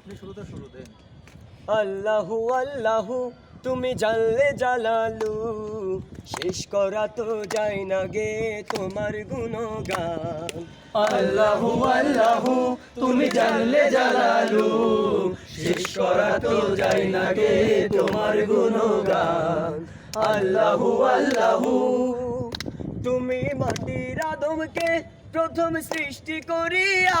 আপনি শুরুতে শুরুতে। আল্লাহু আল্লাহু তুমি জানলে জালালু। শেষ করা তো যায় না গে তোমার গুণগান। আল্লাহু আল্লাহু তুমি জানলে জালালু। শেষ করা তো যায় না গে তোমার গুণগান। আল্লাহু আল্লাহু। তুমি মাটির আদমকে প্রথম সৃষ্টি করিয়া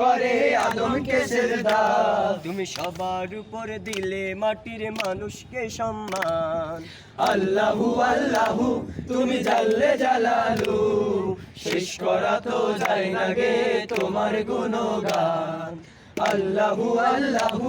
করে আদমকে সেজদা তুমি সবার উপর দিলে মাটির মানুষকে সম্মান। আল্লাহু আল্লাহু তুমি জাল্লে জালালু। শেষ করা তো যায় না গে তোমার গুণগান। আল্লাহু আল্লাহু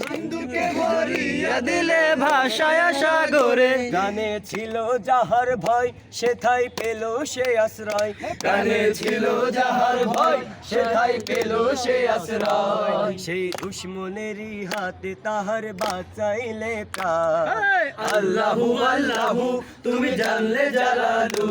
সিন্ধুকে ভরিয়া দিলে ভাষায় সাগরে। গানে ছিল যাহার ভয় সেথাই পেল সে আশ্রয়। কানে ছিল যাহার ভয় সেথাই পেল সে আশ্রয়। সেই দুশ্মনেরই হাতে তাহার বাঁচাইলে প্রাণ আল্লাহু আল্লাহু তুমি জানলে জালালু